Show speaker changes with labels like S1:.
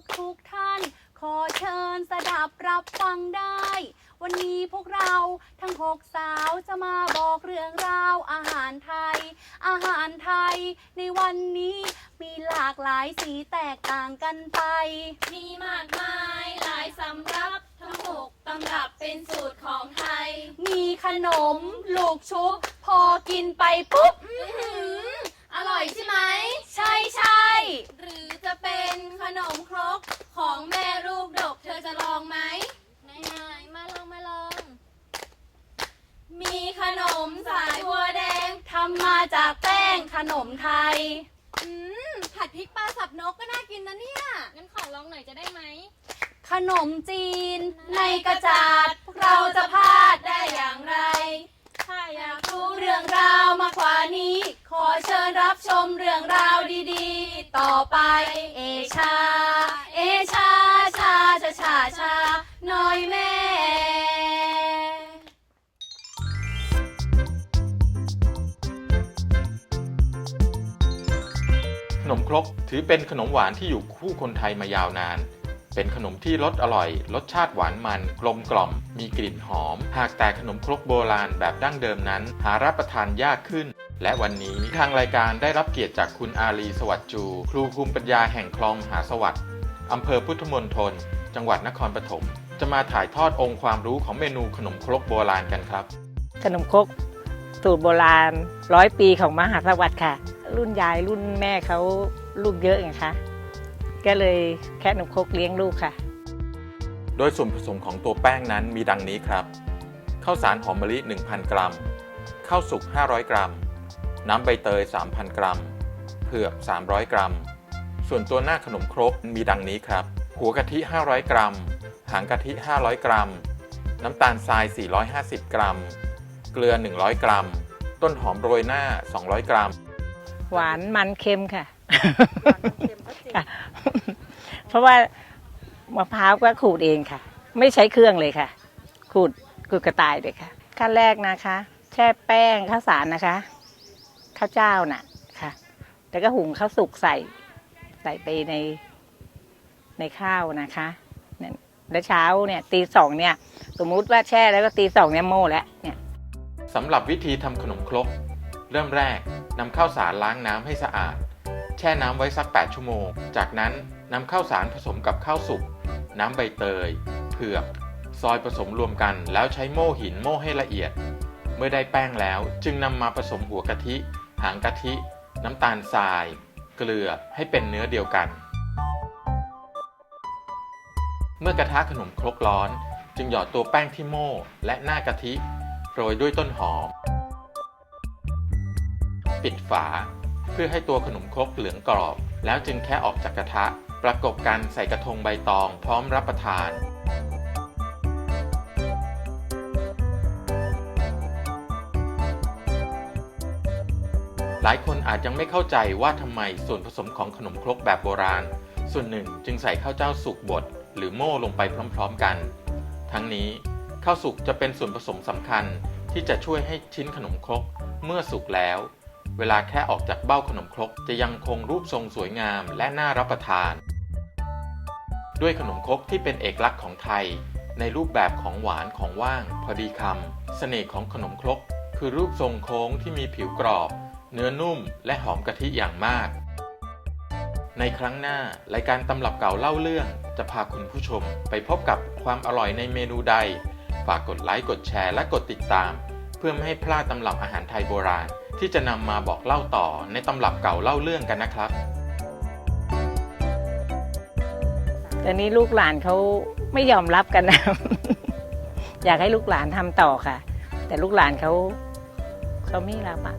S1: กทุกท่าน ขอเชิญสดับรับฟังได้ วันนี้พวกเราทั้งหกสาวจะมาบอกเรื่องราวอาหารไทย อาหารไทยในวันนี้มีหลากหลายสีแตกต่างกันไป
S2: มีมากมายหลายสำรับทั้งหกตำรับเป็นสูตรของไทย
S1: มีขนม ลูกชุบ พอกินไปปุ๊บ
S2: จา
S1: กแป้งขนมไทย
S2: อืม ผัดพริกปลาสับนกก็น่ากินนะเนี่ย งั้นขอลองหน่อยจะได้ไหม
S1: ขนมจีน ในกระจาดพวกเราจะพลาดได้อย่างไร
S2: ถ้าอยาก
S1: รู้เรื่องราวมากกว่านี้ ขอเชิญรับชมเรื่องราวดีๆ ต่อไป เอชา เอชาชาชาชาชาน้อยแม่
S3: นมครกถือเป็นขนมหวานที่อยู่คู่คนไทยมายาวนาน เป็นขนมที่รสอร่อย รสชาติหวานมัน กลมกล่อม มีกลิ่นหอม หากแต่ขนมครกโบราณแบบดั้งเดิมนั้น หารับประทานยากขึ้น และวันนี้ทางรายการได้รับเกียรติจากคุณอาลีสวัสดิ์จู ครูภูมิปัญญาแห่งคลองมหาสวัสดิ์อำเภอพุทธมณฑลจังหวัดนครปฐมจะมาถ่ายทอดองค์ความรู้ของเมนูขนมครกโบราณกันครับ
S4: ขนมครกสูตรโบราณร้อยปีของมหาสวัสดิ์ค่ะ รุ่นยายรุ่นแม่เขาลูกเยอะไงคะก็เลยแค่ขนมครกเลี้ยงลูกค่ะ
S3: โดยส่วนผสมของตัวแป้งนั้นมีดังนี้ครับข้าวสารหอมมะลิ 1,000 กรัมข้าวสุก 500 กรัม น้ำใบเตย 3,000 กรัมเผือก 300 กรัม ส่วนตัวหน้าขนมครกมีดังนี้ครับ หัวกะทิ 500 กรัม หางกะทิ 500 กรัม น้ำตาลทราย 450 กรัม เกลือ 100 กรัม ต้นหอมโรยหน้า 200 กรัม
S4: หวานมันเค็มค่ะค่ะ เพราะว่ามะพร้าวก็ขูดเองค่ะ ไม่ใช้เครื่องเลยค่ะ ขูดขูดกระต่ายเลยค่ะ ขั้นแรกนะคะ แช่แป้งข้าวสารนะคะ ข้าวเจ้าน่ะค่ะ แล้วก็หุงข้าวสุกใส่ ใส่ไปในในข้าวนะคะเนี่ยแล้วเช้าเนี่ยตีสองเนี่ย สมมุติว่าแช่แล้วก็ตีสองเนี่ยโม่แล้วเนี่ย
S3: สำหรับวิธีทำขนมครก เริ่มแรกนำข้าวสารล้างน้ำให้สะอาด แช่น้ำไว้สัก 8 ชั่วโมง จากนั้นนำข้าวสารผสมกับข้าวสุก น้ำใบเตย เผือก ซอยผสมรวมกัน แล้วใช้โม่หินโม่ให้ละเอียด เมื่อได้แป้งแล้วจึงนำมาผสมหัวกะทิ หางกะทิ น้ำตาลทราย เกลือให้เป็นเนื้อเดียวกัน เมื่อกระทะขนมครกร้อน จึงหยอดตัวแป้งที่โม่และหน้ากะทิ โรยด้วยต้นหอม ปิดฝา เพื่อให้ตัวขนมครกเหลืองกรอบ แล้วจึงแค่ออกจากกระทะ ประกบกันใส่กระทงใบตองพร้อมรับประทานหลายคนอาจยังไม่เข้าใจว่าทำไมส่วนผสมของขนมครกแบบโบราณ ส่วนหนึ่งจึงใส่ข้าวเจ้าสุกบดหรือโม่ลงไปพร้อมๆกัน ทั้งนี้ข้าวสุกจะเป็นส่วนผสมสำคัญที่จะช่วยให้ชิ้นขนมครกเมื่อสุกแล้ว เวลาแค่ออกจากเบ้าขนมครกจะยังคงรูปทรงสวยงามและน่ารับประทาน ด้วยขนมครกที่เป็นเอกลักษณ์ของไทย ในรูปแบบของหวานของว่าง พอดีคำเสน่ห์ของขนมครก คือรูปทรงโค้งที่มีผิวกรอบ เนื้อนุ่ม และหอมกะทิอย่างมาก ในครั้งหน้ารายการตำรับเก่าเล่าเรื่อง จะพาคุณผู้ชมไปพบกับความอร่อยในเมนูใด ฝากกดไลค์กดแชร์และกดติดตาม เพื่อไม่ให้พลาดตำรับอาหารไทยโบราณ ที่จะนำมาบอกเล่าต่อในตำรับเก่าเล่าเรื่องกันนะครับ
S4: แต่นี้ลูกหลานเขาไม่ยอมรับกันนะ อยากให้ลูกหลานทำต่อค่ะ แต่ลูกหลานเขาเขาไม่รับอะ